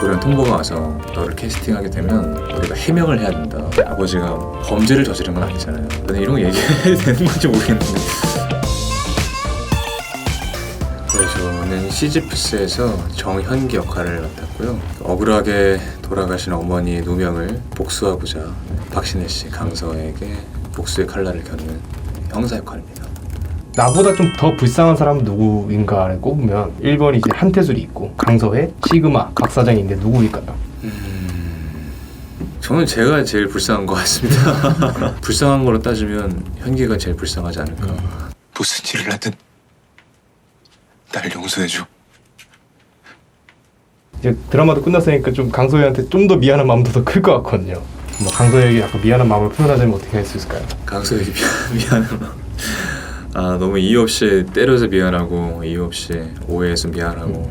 돌연 통보가 와서 너를 캐스팅하게 되면 우리가 해명을 해야 된다. 아버지가 범죄를 저지른 건 아니잖아요. 근데 이런 거 얘기해야 되는 건지 모르겠는데. 네, 저는 시지프스에서 정현기 역할을 맡았고요. 억울하게 돌아가신 어머니의 누명을 복수하고자 박신혜 씨, 강서에게 복수의 칼날을 겨누는 형사 역할입니다. 나보다 좀 더 불쌍한 사람은 누구인가를 꼽으면 1번이 이제 한태술이 있고 강서에 시그마 박 사장이 있는데 누구일까요? 저는 제가 제일 불쌍한 것 같습니다. 불쌍한 걸로 따지면 현기가 제일 불쌍하지 않을까. 무슨 일을 하든 날 용서해줘. 이제 드라마도 끝났으니까 좀 강서희한테 좀 더 미안한 마음도 더 클 것 같거든요. 뭐 강서희에게 약간 미안한 마음을 표현하자면 어떻게 할 수 있을까요? 강소에게 미안, 미안한 마음. 아 너무 이유 없이 때려서 미안하고 이유 없이 오해해서 미안하고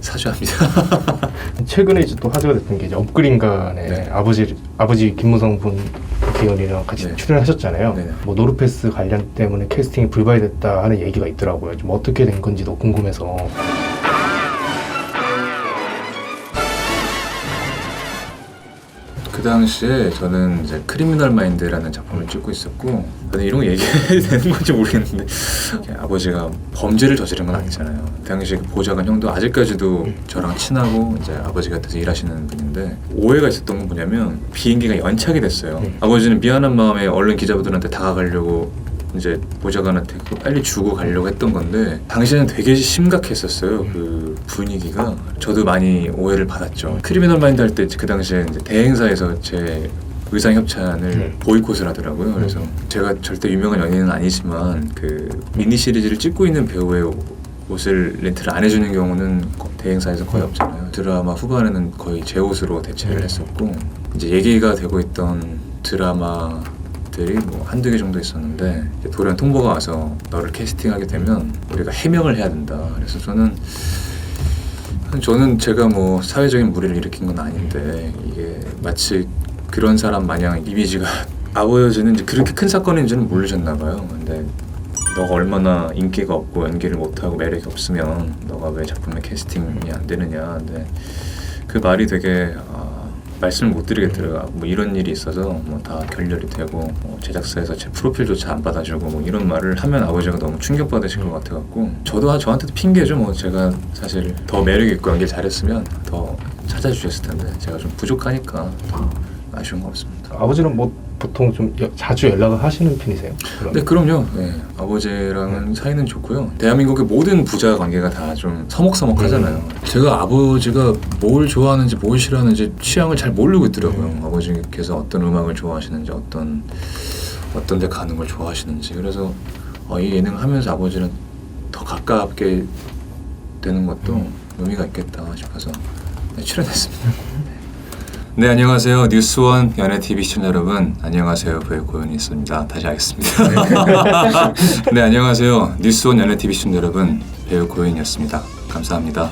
사죄합니다. 최근에 이제 또 화제가 됐던 게 이제 업그린간의 네. 아버지 아버지 김무성 분 국회의원이랑 같이 네. 출연하셨잖아요. 네. 뭐 노르패스 관련 때문에 캐스팅이 불발됐다 하는 얘기가 있더라고요. 좀 어떻게 된 건지도 궁금해서. 당시에 저는 이제 크리미널 마인드라는 작품을 찍고 있었고 근데 이런 거 얘기해야 되는 건지 모르겠는데 아버지가 범죄를 저지른 건 아니잖아요. 그 당시 그 보좌관 형도 아직까지도 저랑 친하고 이제 아버지 같아서 일하시는 분인데 오해가 있었던 건 뭐냐면 비행기가 연착이 됐어요. 음. 아버지는 미안한 마음에 얼른 기자분들한테 다가가려고 이제 보좌관한테 그거 빨리 주고 가려고 했던 건데 당시에는 되게 심각했었어요 그 분위기가 저도 많이 오해를 받았죠 크리미널 마인드 할 때 그 당시에 이제 대행사에서 제 의상 협찬을 음. 보이콧을 하더라고요 그래서 제가 절대 유명한 연예인은 아니지만 그 미니 시리즈를 찍고 있는 배우의 옷을 렌트를 안 해주는 경우는 거- 대행사에서 거의 없잖아요 드라마 후반에는 거의 제 옷으로 대체를 음. 했었고 이제 얘기가 되고 있던 드라마 들이 뭐 한두 개 정도 있었는데 돌연 통보가 와서 너를 캐스팅하게 되면 우리가 해명을 해야 된다. 그래서 저는 저는 제가 뭐 사회적인 무리를 일으킨 건 아닌데 이게 마치 그런 사람 마냥 이미지가 아버지는 이제 그렇게 큰 사건인 지는 모르셨나 봐요. 근데 너가 얼마나 인기가 없고 연기를 못하고 매력이 없으면 너가 왜 작품에 캐스팅이 안 되느냐. 근데 그 말이 되게 아, 말씀을 못 드리겠더라고요. 뭐 이런 일이 있어서 뭐 다 결렬이 되고 뭐 제작사에서 제 프로필조차 안 받아주고 뭐 이런 말을 하면 아버지가 너무 충격받으실 것 같아갖고 저도 아, 저한테도 핑계죠. 뭐 제가 사실 더 매력 있고 연기 잘했으면 더 찾아주셨을 텐데 제가 좀 부족하니까 더 아쉬운 것 같습니다. 아버지는 뭐 보통 좀 여- 자주 연락을 하시는 편이세요? 그럼? 네, 그럼요. 네, 아버지랑은 사이는 좋고요. 대한민국의 모든 부자 관계가 다 좀 서먹서먹하잖아요. 제가 아버지가 뭘 좋아하는지 뭘 싫어하는지 취향을 잘 모르고 있더라고요. 아버지께서 어떤 음악을 좋아하시는지 어떤 어떤 데 가는 걸 좋아하시는지 그래서 어, 이 예능을 하면서 아버지는 더 가깝게 되는 것도 의미가 있겠다 싶어서 네, 출연했습니다. 네 안녕하세요. 뉴스원 연예 TV 시청자 여러분. 안녕하세요. 배우 고현이 있습니다. 다시 하겠습니다. 네 안녕하세요. 뉴스원 연예 TV 시청자 여러분. 배우 고현이었습니다. 감사합니다